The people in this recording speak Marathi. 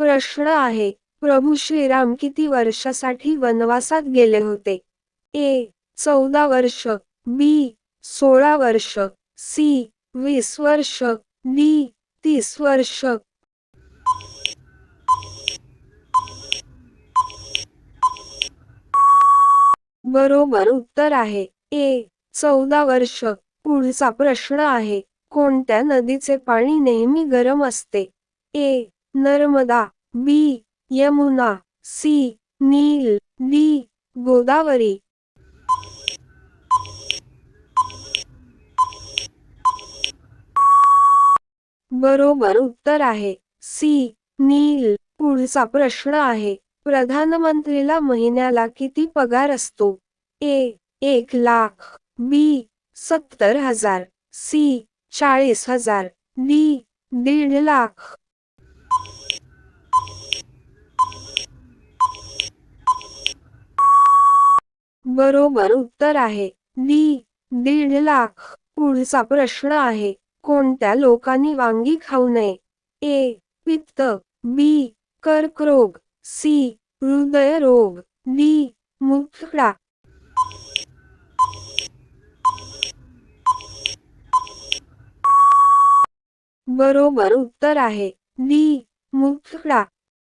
प्रश्न आहे प्रभू श्रीराम किती वर्षासाठी वनवासात गेले होते? ए चौदा वर्ष बी सोळा वर्ष सी वीस वर्ष डी तीस वर्ष. बरोबर उत्तर आहे ए चौदा वर्ष. पुढचा प्रश्न आहे कोणत्या नदीचे पाणी नेहमी गरम असते? A Narmada B Yamuna C Nile D Godavari. बरोबर उत्तर आहे. C Nile. पुढचा प्रश्न आहे. प्रधानमंत्रीला महिन्याला किती पगार असतो? ए एक लाख. बी सत्तर हजार. सी चाळीस हजार. डी दीड लाख. बरोबर उत्तर आहे. डी दीड लाख पुढचा प्रश्न आहे. कोणत्या लोकांनी वांगी खाऊ नये? ए पित्त बी कर्करोग सी हृदयरोग डी मुखडा. बरोबर उत्तर आहे. डी मुखडा.